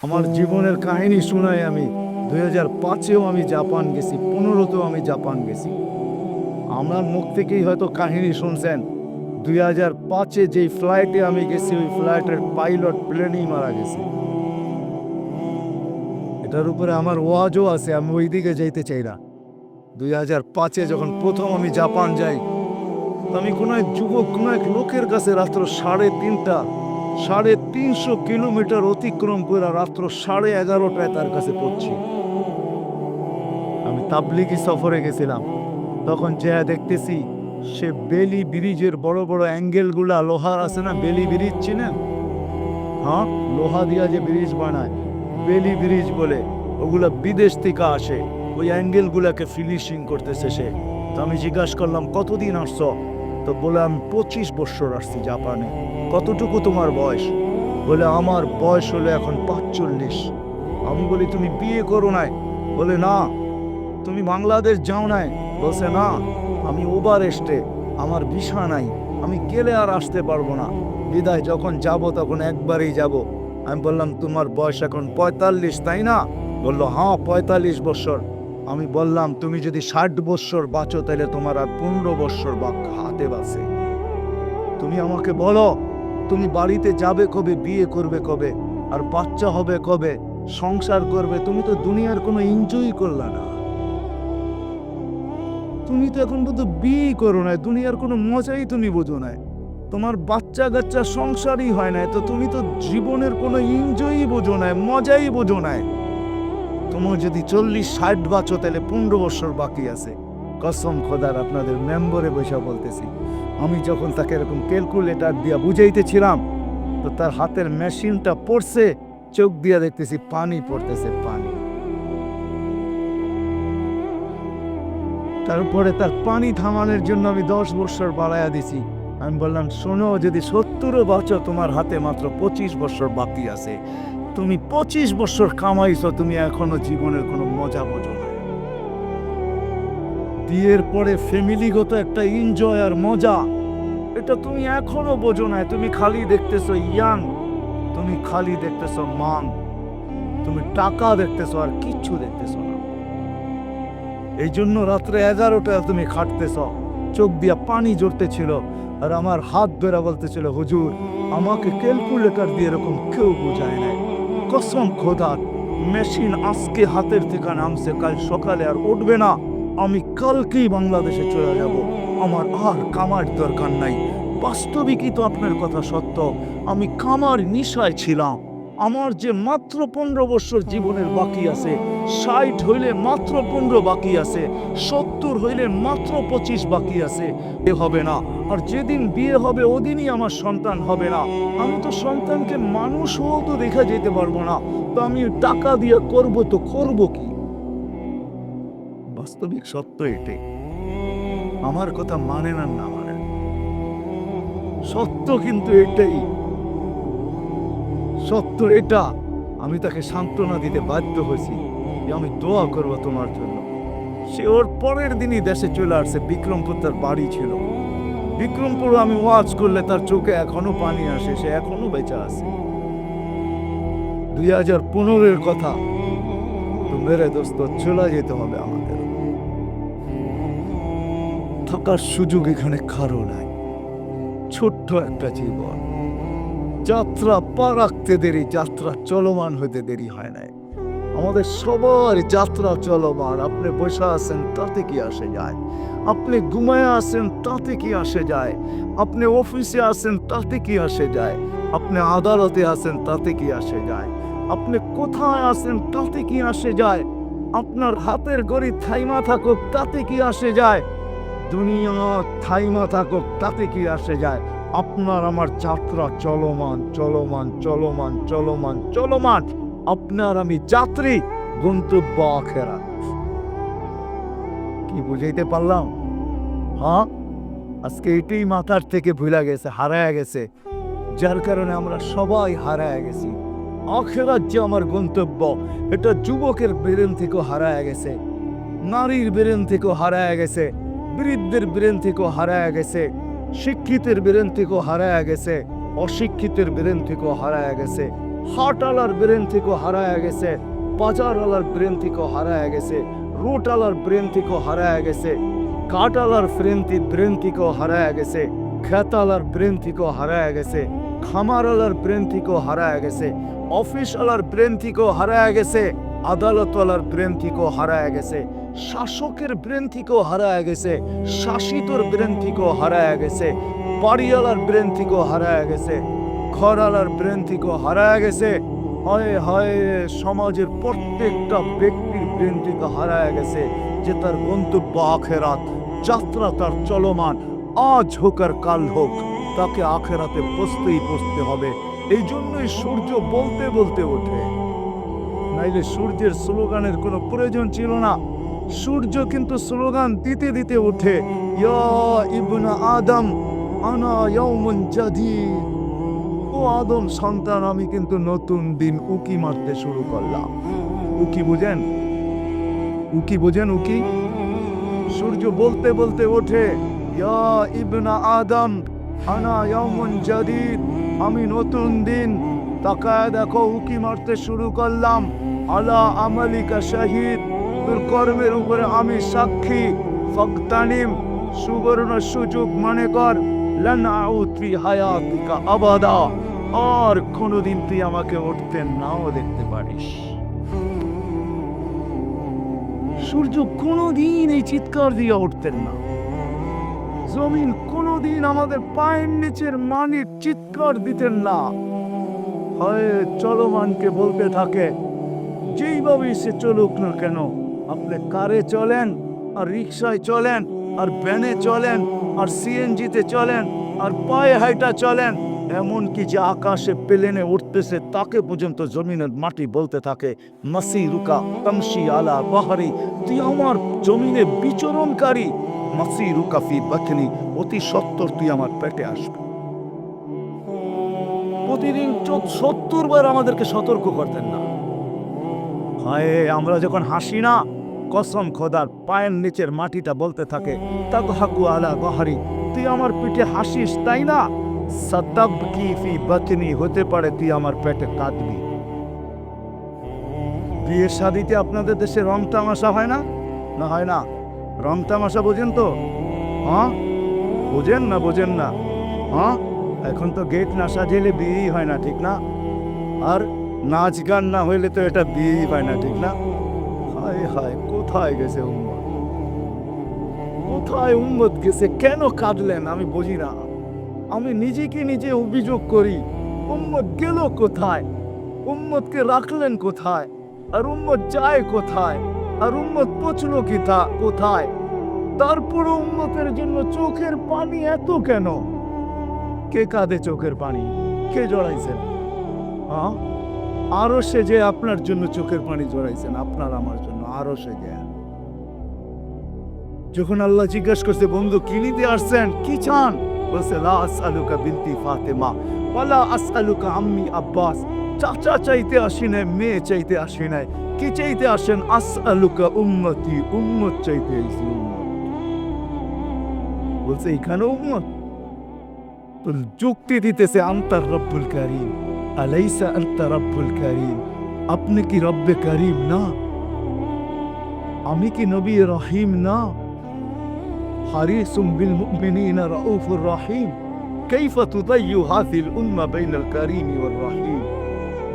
আমার জীবনের কাহিনী শোনাই আমি। দুই হাজার পাঁচেও আমি জাপান গেছি, পনেরোতেও আমি জাপান গেছি। আমার মুখ থেকেই হয়তো কাহিনী শুনছেন। দুই হাজার পাঁচে যেই ফ্লাইটে আমি গেছি, ওই ফ্লাইটের পাইলট প্লেনেই মারা গেছে। এটার উপরে আমার ওয়াজও আছে, আমি ওই দিকে যাইতে চাই না। দুই হাজার পাঁচে যখন প্রথম আমি জাপান যাই আমি কোনো এক যুবক, কোনো এক লোকের কাছে রাত্র সাড়ে তিনটা সাড়ে তিনশো কিলোমিটার অতিক্রম করে রাত্র সাড়ে এগারোটায় তার কাছে পড়ছি আমি তাবলিগি সফরে গেছিলাম। তখন যে দেখতেছি, সে বেলি ব্রিজের বড় বড় অ্যাঙ্গেলগুলা, লোহার আছে না বেলি ব্রিজ চিনেন? হ্যাঁ লোহা দিয়া যে ব্রিজ বানায়, বেলি ব্রিজ বলে, ওগুলা বিদেশ থেকে আসে। ওই অ্যাঙ্গেলগুলাকে ফিনিশিং করতেছে সে। তো আমি জিজ্ঞাসা করলাম, কতদিন আসছো? তো বলে আমি পঁচিশ বছর আসছি জাপানে। কতটুকু তোমার বয়স? বলে, আমার বয়স হলো এখন পাঁচচল্লিশ। আমি বলি, তুমি বিয়ে করো নাই? বলে, না। তুমি বাংলাদেশ যাও নাই? বলছে, না। আমি ওভার এস্টে আমার ভিসা নাই। আমি গেলে আর আসতে পারব না। বিদায়, যখন যাব তখন একবারেই যাব। আমি বললাম, তোমার বয়স এখন পঁয়তাল্লিশ, তাই না? বলল হ্যাঁ পঁয়তাল্লিশ বছর আমি বললাম, তুমি যদি ষাট বৎসর বাঁচো তাহলে তোমার আর পনেরো বৎসর হাতে বাঁচে তুমি আমাকে বলো, তুমি বাড়িতে যাবে কবে, বিয়ে করবে কবে, আর বাচ্চা হবে কবে, সংসার করবে, তুমি তো দুনিয়ার কোনো এনজয় করলা না। তুমি তো এখন পর্যন্ত বিয়ে করো না দুনিয়ার কোনো মজাই তুমি বোঝো না তোমার বাচ্চা কাচ্চা সংসারই হয় না তো তুমি তো জীবনের কোনো এনজয়ই বোঝো না মজাই বোঝো না তোমার যদি চল্লিশ, ষাট বাঁচো তাহলে পনেরো বছর বাকি আছে। কসম খোদার আপনাদের মেম্বরে বসে বলতেছি, আমি যখন তাকে এরকম ক্যালকুলেটার দিয়া বুঝাইতেছিলাম, তো তার হাতের মেশিনটা পড়ছে, চোখ দিয়া দেখতেছি পানি পড়তেছে, পানি। তারপরে তার পানি থামানোর জন্য আমি দশ বছর বাড়াইয়া দিছি। আমি বললাম, শোনো, যদি সত্তরও বছর তোমার হাতে মাত্র পঁচিশ বছর বাকি আছে তুমি পঁচিশ বছর কামাইছো, তুমি এখনও জীবনের কোনো মজা বোঝো না। বিয়ের পরে ফ্যামিলিগত একটা এনজয় আর মজা, এটা তুমি এখনও বোঝো না। তুমি খালি দেখতেছো ইয়াং, তুমি খালি দেখতেছো মান, তুমি টাকা দেখতেছো আর কিচ্ছু দেখতেছো না। এই জন্য রাত্রে এগারোটায় তুমি খাটতেছ, চোখ দিয়া পানি জড়তেছিল আর আমার হাত ধরে বলতেছিল, হুজুর, আমাকে ক্যালকুলেটর দিয়ে এরকম কেউ বোঝায় নাই। কসম খোদার মেশিন আজকে হাতের থেকে নামছে, কাল সকালে আর উঠবে না। আমি কালকেই বাংলাদেশে চলে যাব। আমার আর কামার দরকার নাই। বাস্তবিকই তো আপনার কথা সত্য। আমি কামার নিশায় ছিলাম। আমার যে মাত্র পনেরো বছর জীবনের বাকি আছে, ষাট হইলে মাত্র পনেরো বাকি আছে সত্তর হইলে মাত্র পঁচিশ বাকি আছে। এ হবে না। আর যেদিন বিয়ে হবে, ওদিনই আমার সন্তান হবে না। আমি তো সন্তানকে মানুষ হয়েও তো দেখা যেতে পারব না। তো আমি টাকা দিয়ে করব তো করব কি? বাস্তবিক সত্য এটাই। আমার কথা মানে না না মানে। সত্য কিন্তু এটাই। সত্য এটা। আমি তাকে সান্ত্বনা দিতে বাধ্য হয়েছি। আমি দোয়া করব তোমার জন্য। সে ওর পরের দিনই দেশে চলে আসছে বিক্রমপুর তার বাড়ি ছিল। বিক্রমপুর আমি ওয়াজ করলে তার চোখে এখনও পানি আসে, সে এখনও বেঁচে আছে। দুই হাজার পনেরোর কথা। তো মেরে দোস্ত, চলে যেতে হবে আমাদের। থাকার সুযোগ এখানে কারও নাই। ছোট্ট একটা জীবন। যাত্রা পা রাখতে দেরি, যাত্রা চলমান হতে দেরি হয় নাই। আমাদের সবার যাত্রা চলমান। আপনি বসে আছেন, তাতে কি আসে যায়? আপনি ঘুমায় আছেন, তাতে কি আসে যায়? আপনি অফিসে আছেন, তাতে কি আসে যায়? আপনি আদালতে আছেন, তাতে কি আসে যায়? আপনি কোথায় আছেন, তাতে কি আসে যায়? আপনার হাতের গড়ি থাইমা থাকুক, তাতে কি আসে যায়? দুনিয়া থাইমা থাকুক, তাতে কি আসে যায়? আপনার আমার যাত্রা চলমান চলমান চলমান চলমান চলমান। আপনার আমি যাত্রী, গন্তব্য আখেরা কি বুঝাইতে পারলাম? হ্যাঁ? আজকে এটাই মাথার থেকে ভুলা গেছে, হারায় গেছে। যার কারণে আমরা সবাই হারায় গেছি। আখেরাত যে আমার গন্তব্য, এটা যুবকের ব্রেন থেকেও হারায় গেছে। নারীর ব্রেন থেকেও হারায় গেছে। বৃদ্ধের ব্রেন থেকেও হারায় গেছে। শিক্ষিতের ব্রেন থেকেও হারায় গেছে। অশিক্ষিতের ব্রেন থেকেও হারায় গেছে। হাটওয়ালার ব্রেন থেকেও হারায় গেছে বাজারওয়ালার ব্রেন থেকেও হারায় গেছে রুটওয়ালার ব্রেন থেকেও হারায় গেছে কাটালার ব্রেন ব্রেন থেকেও হারায় গেছে খেতালার ব্রেন থেকেও হারায় গেছে খামারওয়ালার ব্রেন থেকেও হারায় গেছে অফিস আলার ব্রেন থেকেও হারায় গেছে আদালতওয়ালার ব্রেন থেকেও হারায় গেছে শাসকের ব্রেন থেকেও হারায় গেছে শাসিতর ব্রেন থেকেও হারায় গেছে বাড়িওয়ালার ব্রেন থেকেও হারায় গেছে ঘরালার ব্রেন থেকেও হারায় গেছে। হয় হয়, সমাজের প্রত্যেকটা ব্যক্তির ব্রেন থেকে হারায় গেছে যে তার গন্তব্য আখেরাত, যাত্রা তার চলমান, আজ হোক আর কাল হোক, তাকে আখেরাতে বসতেই বসতে হবে। এই জন্যই সূর্য বলতে বলতে ওঠে। নাইলে সূর্যের স্লোগানের কোনো প্রয়োজন ছিল না। সূর্য কিন্তু স্লোগান দিতে দিতে ওঠে। ইয়া ইবনা আদম, আনা ইয়াউমুন জাদীদ। আদম সন্তান আমি কিন্তু নতুন দিন উকি মারতে শুরু করলাম। উকি বুঝেন? উকি বুঝেন উকি? সূর্য বলতে বলতে ওঠে, ইয়া ইবনা আদম, আনা ইয়াউমুন জাদীদ, আমি নতুন দিন তাকায় দেখো, উকি মারতে শুরু করলাম। আলা আমালিকা শাহিদ, তোর কর্মের উপরে আমি সাক্ষী। ফক্তানিম, সুবর্ণ সুযোগ মনে কর, লান আউদ ফি হায়াতিকা আবাদা। আর কোনোদিন তুই আমাকে উঠতে নাও দেখতে পারিস। সূর্য কোনোদিন এই চিৎকার দিয়ে উঠতেন না। জমিন কোনোদিন আমাদের পায়ের নিচের মানির চিৎকার দিতেন না। হয়, চলমানকে বলতে থাকে, যেইভাবেই সে চলুক না কেন, আপনি কারে চলেন, আর রিক্সায় চলেন, আর ভ্যানে চলেন, আর সিএনজিতে চলেন, আর পায়ে হাইটা চলেন এমনকি যে আকাশে প্লেনে উঠতেছে, তাকে পর্যন্ত জমিনের মাটি বলতে থাকে, মাসি রুকা তামসি আলা বাহারি, তুই আমার জমিনে বিচরণকারী। মাসি রুকা ফি বাথনি, অতি সত্তর তুই আমার পেটে আসবে। প্রতিদিন সত্তর বার আমাদেরকে সতর্ক করতেন না। হায়, আমরা যখন হাসি না, কসম খোদার পায়ের নিচের মাটিটা বলতে থাকে তাক হাকু আলা গহারি তুই আমার পিঠে হাসিস, তাই না? সতব কি ফি বতনি হতে পারে তুই আমার পেটে কাঁদবি বিয়ের শাদিতে আপনাদের দেশে রং তামাশা হয় না না হয় না রং তামাশা বোঝেন তো হ্যাঁ বোঝেন না বোঝেন না হ্যাঁ এখন তো গেট না সাজিয়ে বিয়েই হয় না ঠিক না আর নাচ গান না হইলে তো এটা বিয়েই হয় না ঠিক না হায় হায় কোথায় গেছে উম্মত কোথায় উম্মত গেছে কেন কাঁদলেন আমি বুঝি না আমি নিজেকে নিজে অভিযোগ করি, উম্মত গেল কোথায়? উম্মতকে রাখলেন কোথায়? আর উম্মত যায় কোথায়? আর উম্মত পচল কি তা কোথায়? তারপর উম্মতের জন্য চোখের পানি এত কেন? কে কাঁদে চোখের পানি? কে জড়াইছেন? হ্যাঁ? আরও সে যে আপনার জন্য চোখের পানি জড়াইছেন, আপনার আমার জন্য আরও সে যে। যখন আল্লাহ জিজ্ঞাসা করছে, বন্ধু, কি নিতে আসছেন? কি চান? বলছে লা আসআলুকা বিনতি ফাতেমা ওয়ালা আসআলুকা আম্মি আব্বাস চাচা চাইতে আসি নাই মেয়ে চাইতে আসি নাই কি চাইতে আসেন আসআলুকা উম্মতি উম্মত চাইতে আইছি উম্মত বলছে এখানে উম্মত তো যুক্তি দিতেছে আন্তার রব্বুল কারিম আলাইসা আন্তা রব্বুল কারিম আপনি কি রব্বে কারিম না আমি কি নবী রহিম না حريص بالمؤمنين رؤوف رحيم كيف تضيع هذه الأمة بين الكريم والرحيم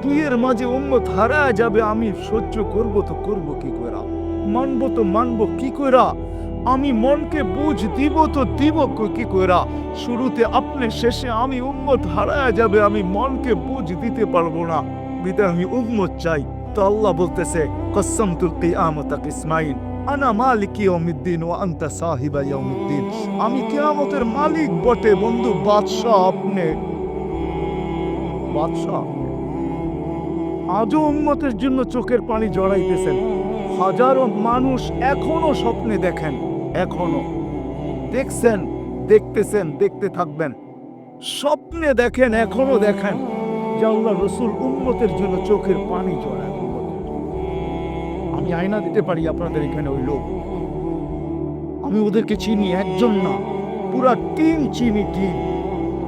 দুইয়ের মাঝে উম্মত হারা যাবে আমি সহ্য করব তো করব কি কইরা মানব তো মানব কি কইরা আমি মনকে বুঝ দিব তো দিব ক- কি কইরা শুরুতে আপনি শেষে আমি উম্মত হারায় যাবে আমি মনকে বুঝ দিতে পারবো না বিদায় আমি উম্মত চাই তো আল্লাহ বলতেছে কসম তুল কিয়ামতা কিসমাইন আনা মালিক ইয়াউমিদ্দিন ওয়া আনতা সাহিবা ইয়াউমিদ্দিন। আমি কিয়ামতের মালিক বটে বন্ধু, বাদশাহ আপনি। বাদশাহ। আজও উম্মতের জন্য চোখের পানি জড়াইতেছেন। হাজারো মানুষ এখনও স্বপ্নে দেখেন, এখনও। দেখছেন, দেখতেছেন, দেখতে থাকবেন। স্বপ্নে দেখেন, এখনও দেখেন আল্লাহ রসুল উম্মতের জন্য চোখের পানি জড়ায়। আমি আয়না দিতে পারি আপনাদের এখানে ওই লোক। আমি ওদেরকে চিনি, একজন না, পুরা টিম চিনি, টিম।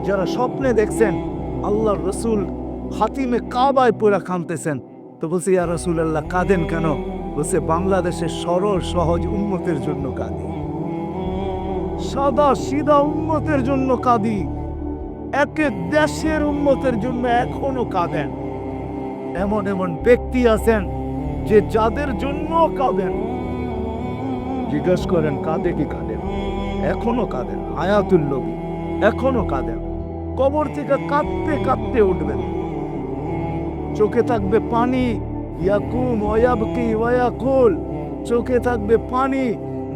যারা স্বপ্নে দেখছেন, আল্লাহর রসুল হাতিমে কাবায় পুরা কামতেছেন তো বলছে, ইয়া রসুল আল্লাহ কাঁদেন কেন? বলছে, বাংলাদেশের সরল, সহজ উন্মতের জন্য কাঁদি। সাদা, সিধা উন্মতের জন্য কাঁদি। একে দেশের উন্মতের জন্য এখনও কাঁদেন। এমন এমন ব্যক্তি আছেন যে যাদের জন্য কাঁদেন। জিজ্ঞেস করেন, কাঁদে কি কাঁদেন? এখনও কাঁদেন। হায়াতুল নবী, এখনও কাঁদেন। কবর থেকে কাঁদতে কাঁদতে উঠবেন। চোখে থাকবে পানি। ইয়াকুম ওয়াবকি ওয়াকুল চোখে থাকবে পানি।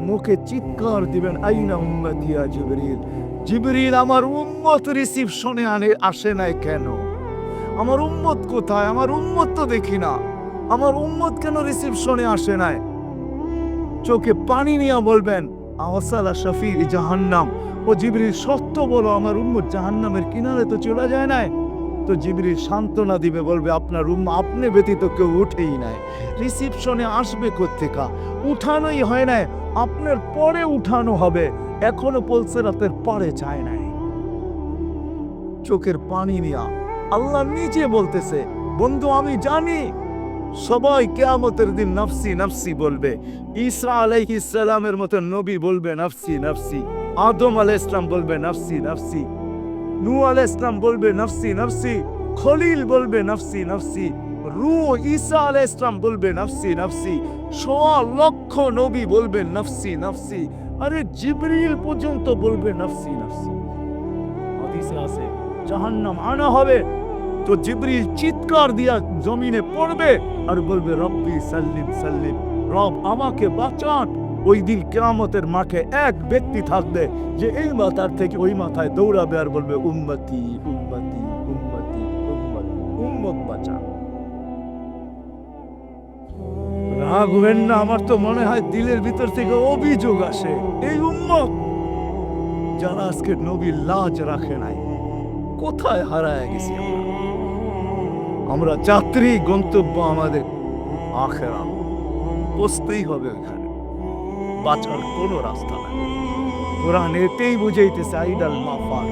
মুখে চিৎকার দিবেন। আইনা উম্মতিয়া জিবরিল। জিবরিল, আমার উম্মত রিসিপশনে আনে, আসে নাই কেন? আমার উম্মত কোথায়? আমার উম্মত তো দেখি না। আমার উম্মত কেন রিসিপশনে আসে নাই? চোখে পানি নিয়ে বলবেন, আওয়াসালা শফির জাহান্নাম। ও জিবরিল, সত্য বলো, আমার উম্মত জাহান্নামের কিনারে তো চলে যায় নাই? তো জিবরিল সান্ত্বনা দিবে, বলবে, আপনার রুম আপনি ব্যতীত কেউ উঠেই নাই। রিসিপশনে আসবে কোথেকা উঠানোই হয় নাই। আপনার পরে উঠানো হবে। এখনও পলসে রাতের পরে চায় নাই। চোখের পানি নিয়া আল্লাহ নিজে বলতেছে, বন্ধু, আমি জানি সবাই কেয়ামতের দিন নফসি নফসি বলবে। ঈসা আলাইহিস সালামের মতো নবী বলবে, নফসি নফসি। আদম আলাইহিস সালাম বলবে, নফসি নফসি। নু আলাইহিস সালাম বলবে, নফসি নফসি। খলিল বলবে, নফসি নফসি। রু ঈসা আলাইহিস সালাম বলবে, নফসি নফসি। সোয়া লক্ষ নবী বলবে, নফসি নফসি। আরে জিবরিল পর্যন্ত বলবে, নফসি নফসি। হাদিসে আছে, জাহান্নাম আনা হবে তো জিবরিল চিৎকার দিয়া জমিনে পড়বে আর বলবে, রব্বি সাল্লিম সাল্লিম, রব, আমাকে বাঁচান। ওই দিন কেয়ামতের মাঠে এক ব্যক্তি থাকবে যে এই মাথার থেকে ওই মাথায় দৌড়াবে আর বলবে, উম্মতি উম্মতি উম্মতি, উম্মত উম্মত বাঁচান। না, আমার তো মনে হয় দিলের ভিতর থেকে অভিযোগ আসে, এই উম্মত যারা আজকে নবীর লাজ রাখে নাই, কোথায় হারায় গেছি আমরা? আমরা যাত্রী গন্তব্য আমাদের আখেরা বসতেই হবে ওখানে বাঁচার কোনো রাস্তা নাই। কোরআন এতেই বুঝাইতেছে আইডাল মাফার।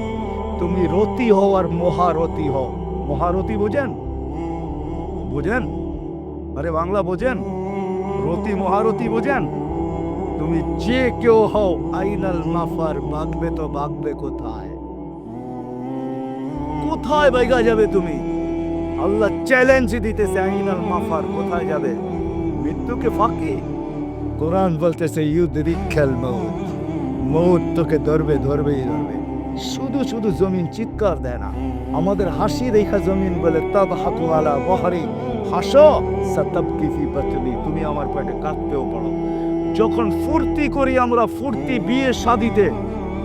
তুমি রতি হও আর মহারতি হও। মহারতি বোঝেন? বোঝেন? আরে বাংলা বোঝেন? রতি, মহারতি বোঝেন? তুমি যে কেউ হও আইনাল মাফার বাগবে তো বাগবে কোথায়? কোথায় বাইগা যাবে তুমি? আল্লাহ চ্যালেঞ্জ দিতেছে, আইনাল মাফার কোথায় যাবে? মৃত্যুকে ফাঁকি? কোরআন বলতেছে ইউদ্রিক্ষাল মৌত। মৌত তোকে ধরবে, ধরবেই ধরবে। শুধু শুধু জমিন চিৎকার দেয় না। আমাদের হাসি দেখা জমিন বলে তব হাতু আলা বহারি। হাসো সতব কিফি বতনি। তুমি আমার পেটে কাঁদতেও পারো। যখন ফুর্তি করি আমরা, ফুর্তি বিয়ে শাদিতে,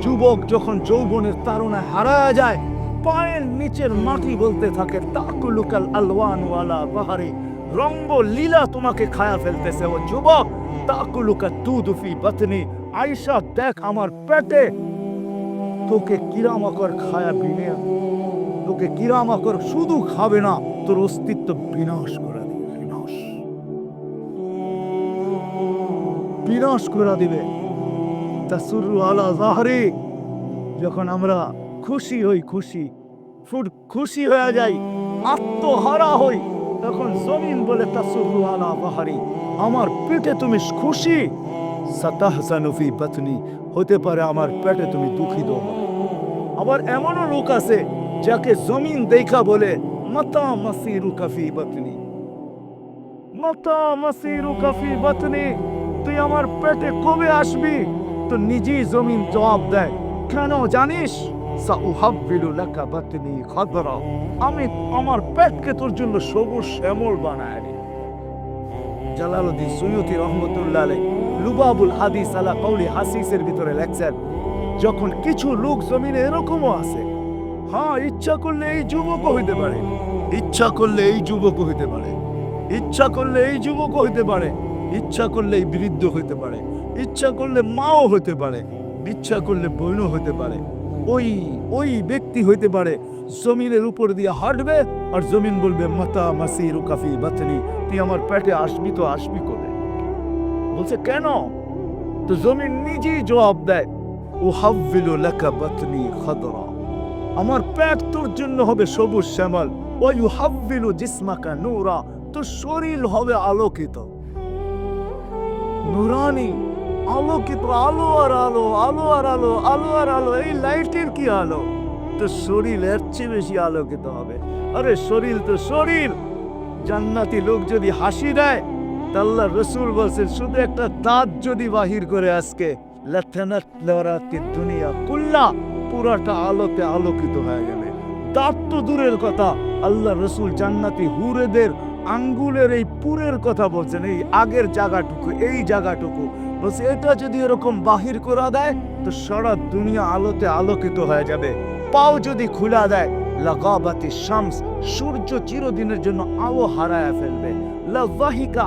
যুবক যখন যৌবনের তারুণায় হারা যায় পায়ের নিচের মাটি বলতে থাকে, তাকুলুকাল আলওয়ান ওয়ালা বাহারি। রঙ্গ লীলা তোমাকে খায়া ফেলতেছে, ও যুবক। তাকুলুকা তুদুফি বতনি। আয়সা দেখ আমার পেটে। তোকে কিরামাকর খায়া বিনে তোকে কিরামাকর শুধু খাবে না, তোর অস্তিত্ব বিনাশ করে বিনাশ। বিনাশ করে দিবে। তাসুরু আলা জাহরি, যখন আমরা খুশি হই খুশি। ফুট খুশি হয়ে যাই, আত্মহারা হই। তখন জমিন বলে তাসুরু আলা বাহারি। আমার পেটে তুমি খুশি। সাতাহসানুফি বাতনি। হতে পারে আমার পেটে তুমি দুঃখিত। আবার এমনও লোক আছে, যাকে জমিন দেখা বলে, মাতা মাসিরু কাফি বাতনি। মাতা মাসিরু কাফি বাতনি, তুই আমার পেটে কবে আসবি? তো নিজেই জমিন জবাব দেয়। কেন জানিস? আমি আমার পেটকে তোর জন্য সবুজ শ্যামল বানায় লুবাবুল হাদিস আলা হাসিসের ভিতরে লেখছেন, যখন কিছু লোক জমিনে এরকমও আছে হ্যাঁ ইচ্ছা করলে এই যুবকও হইতে পারে। ইচ্ছা করলে এই যুবকও হইতে পারে। ইচ্ছা করলে এই যুবকও হইতে পারে। ইচ্ছা করলে এই বৃদ্ধ হইতে পারে। ইচ্ছা করলে মাও হইতে পারে। ইচ্ছা করলে বোনও হইতে পারে। ওই ওই ব্যক্তি হইতে পারে, জমিনের উপর দিয়ে হাঁটবে আর জমিন বলবে, মাতা মাসি রুকাফি বাতনি, তুই আমার পেটে আসবি তো আসবি করে বলছে, কেন? তো জমিন নিজেই জবাব দেয়, ও হাব্বিলু লাকা বাতনি খাদরা, আমার পেট তোর জন্য হবে সবুজ শ্যামল ওই হাব্বিলু জিসমাকা নূরা, তোর শরীর হবে আলোকিত। নুরানি আলোকিত আলো আর আলো আলো আর আলো আলো আর আলো, এই লাইটের কি আলো? তো শরীর এর চেয়ে বেশি আলোকিত হবে। আরে শরীর তো শরীর। জান্নাতি লোক যদি হাসি দেয়, তা আল্লাহ রসুল বলছেন, শুধু একটা দাঁত যদি বাহির করে আজকে লাথানাত লরাতি দুনিয়া কুল্লা, পুরাটা আলোতে আলোকিত হয়ে যাবে দাঁত তো দূরের কথা। আল্লাহ রসুল জান্নাতি হুরেদের আঙ্গুলের এই পুরের কথা বলছেন, এই আগের জায়গাটুকু, এই জায়গাটুকু। বলছে, এটা যদি এরকম বাহির করা দেয়, তো সারা দুনিয়া আলোতে আলোকিত হয়ে যাবে। পাও যদি খুলা দেয়, লাগাবাতি শামস সূর্য চিরদিনের জন্য আলো হারায় ফেলবে।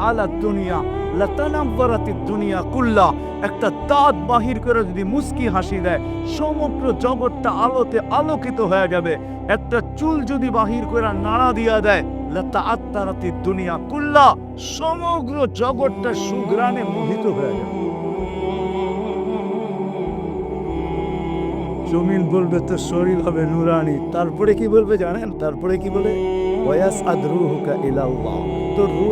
আলা দুনিয়া দুনিয়া কুল্লা। একটা দাঁত বাহির করে যদি মুস্কি হাসি দেয়, সমগ্র জগৎটা আলোতে আলোকিত হয়ে যাবে। একটা চুল যদি বাহির করে নাড়া দিয়া দেয় লতা আত্মারাতি দুনিয়া কুল্লা। সমগ্র জগৎটা সুগ্রানে মোহিত হয়ে যাবে। জমিন বলবে তো শরীর হবে নুরানি। তারপরে কি বলবে জানেন? তারপরে কি বলে? ওয়াস আদরুহুকা ইলাল্লাহ। তোর রু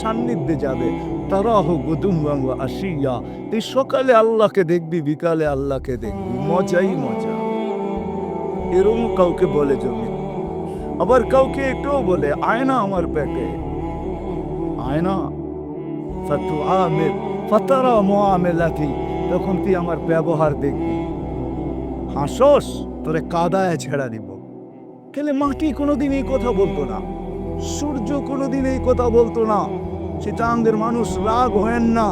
সান্নিধ্যে যাবে। তারাহু গুদুম আসিয়া তুই সকালে আল্লাহকে দেখবি, বিকালে আল্লাহকে দেখবি। মজাই মজা। এরম কাউকে বলে জমিন। আবার কাউকে এটাও বলে, আয়না আমার পেটে। আয়না? ফাতু আমের। ফাতারা মোয়ামেলাতি তখন তুই আমার ব্যবহার দেখবি। হাসস তোরে কাদায় ছেড়া দিব। খেলে মাটি কোনোদিন এই কথা বলতো না? সূর্য কোনোদিন এই কথা বলতো না? চিটাঙ্গের মানুষ রাগ হয়েন না।